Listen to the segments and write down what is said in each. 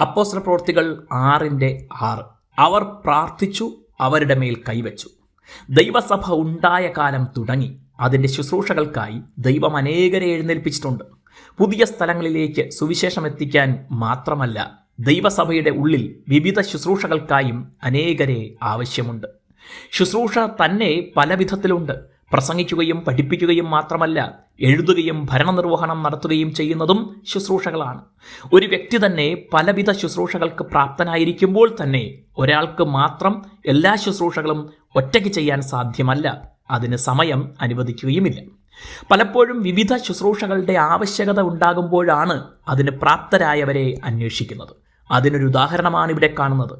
അപ്പോസ്തല പ്രവൃത്തികൾ ആറിന്റെ ആറ്. അവർ പ്രാർത്ഥിച്ചു അവരുടെ മേൽ കൈവച്ചു. ദൈവസഭ ഉണ്ടായ കാലം തുടങ്ങി. അതിന്റെ ശുശ്രൂഷകൾക്കായി ദൈവം അനേകരെ എഴുന്നേൽപ്പിച്ചിട്ടുണ്ട്. പുതിയ സ്ഥലങ്ങളിലേക്ക് സുവിശേഷം എത്തിക്കാൻ മാത്രമല്ല ദൈവസഭയുടെ ഉള്ളിൽ വിവിധ ശുശ്രൂഷകൾക്കായും അനേകരെ ആവശ്യമുണ്ട്. ശുശ്രൂഷ തന്നെ പല വിധത്തിലുണ്ട് പ്രസംഗിക്കുകയും പഠിപ്പിക്കുകയും മാത്രമല്ല എഴുതുകയും ഭരണനിർവഹണം നടത്തുകയും ചെയ്യുന്നതും ശുശ്രൂഷകളാണ്. ഒരു വ്യക്തി തന്നെ പലവിധ ശുശ്രൂഷകൾക്ക് പ്രാപ്തനായിരിക്കുമ്പോൾ തന്നെ ഒരാൾക്ക് മാത്രം എല്ലാ ശുശ്രൂഷകളും ഒറ്റയ്ക്ക് ചെയ്യാൻ സാധ്യമല്ല. അതിന് സമയം അനുവദിക്കുകയുമില്ല. പലപ്പോഴും വിവിധ ശുശ്രൂഷകളുടെ ആവശ്യകത ഉണ്ടാകുമ്പോഴാണ് അതിന് പ്രാപ്തരായവരെ അന്വേഷിക്കുന്നത്. അതിനൊരു ഉദാഹരണമാണ് ഇവിടെ കാണുന്നത്.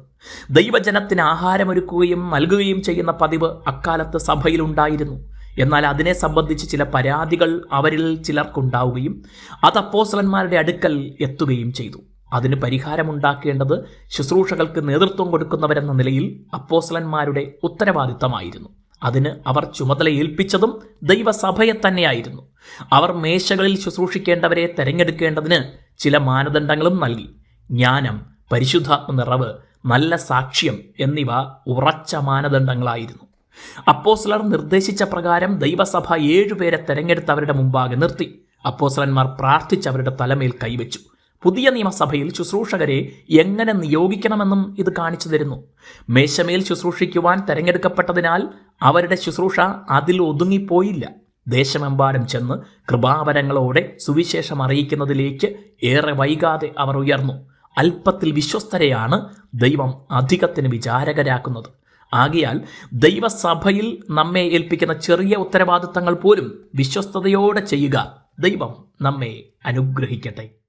ദൈവജനത്തിന് ആഹാരമൊരുക്കുകയും നൽകുകയും ചെയ്യുന്ന പതിവ് അക്കാലത്ത് സഭയിലുണ്ടായിരുന്നു എന്നാൽ അതിനെ സംബന്ധിച്ച് ചില പരാതികൾ അവരിൽ ചിലർക്കുണ്ടാവുകയും അത് അപ്പോസ്തലന്മാരുടെ അടുക്കൽ എത്തുകയും ചെയ്തു. അതിന് പരിഹാരമുണ്ടാക്കേണ്ടത് ശുശ്രൂഷകൾക്ക് നേതൃത്വം കൊടുക്കുന്നവരെന്ന നിലയിൽ അപ്പോസ്തലന്മാരുടെ ഉത്തരവാദിത്തമായിരുന്നു. അതിന് അവർ ചുമതല ഏൽപ്പിച്ചതും ദൈവസഭയെ തന്നെയായിരുന്നു. അവർ മേശകളിൽ ശുശ്രൂഷിക്കേണ്ടവരെ തെരഞ്ഞെടുക്കേണ്ടതിന് ചില മാനദണ്ഡങ്ങളും നൽകി. ജ്ഞാനം പരിശുദ്ധാത്മ നിറവ് നല്ല സാക്ഷ്യം എന്നിവ ഉറച്ച മാനദണ്ഡങ്ങളായിരുന്നു. അപ്പോസ്ലർ നിർദ്ദേശിച്ച പ്രകാരം ദൈവസഭ ഏഴുപേരെ തെരഞ്ഞെടുത്ത് അവരുടെ മുമ്പാകെ നിർത്തി. അപ്പോസ്ലന്മാർ പ്രാർത്ഥിച്ച് അവരുടെ തലമേൽ കൈവച്ചു. പുതിയ നിയമസഭയിൽ ശുശ്രൂഷകരെ എങ്ങനെ നിയോഗിക്കണമെന്നും ഇത് കാണിച്ചു തരുന്നു. മേശമേൽ ശുശ്രൂഷിക്കുവാൻ തെരഞ്ഞെടുക്കപ്പെട്ടതിനാൽ അവരുടെ ശുശ്രൂഷ അതിൽ ഒതുങ്ങിപ്പോയില്ല. ദേശമെമ്പാടും ചെന്ന് കൃപാവരങ്ങളോടെ സുവിശേഷം അറിയിക്കുന്നതിലേക്ക് ഏറെ വൈകാതെ അവർ ഉയർന്നു. അല്പത്തിൽ വിശ്വസ്തരെയാണ് ദൈവം അധികത്തിന് വിചാരകരാക്കുന്നത്. ആകയാൽ ദൈവസഭയിൽ നമ്മെ ഏൽപ്പിക്കുന്ന ചെറിയ ഉത്തരവാദിത്തങ്ങൾ പോലും വിശ്വസ്തയോടെ ചെയ്യുക ദൈവം നമ്മെ അനുഗ്രഹിക്കട്ടെ.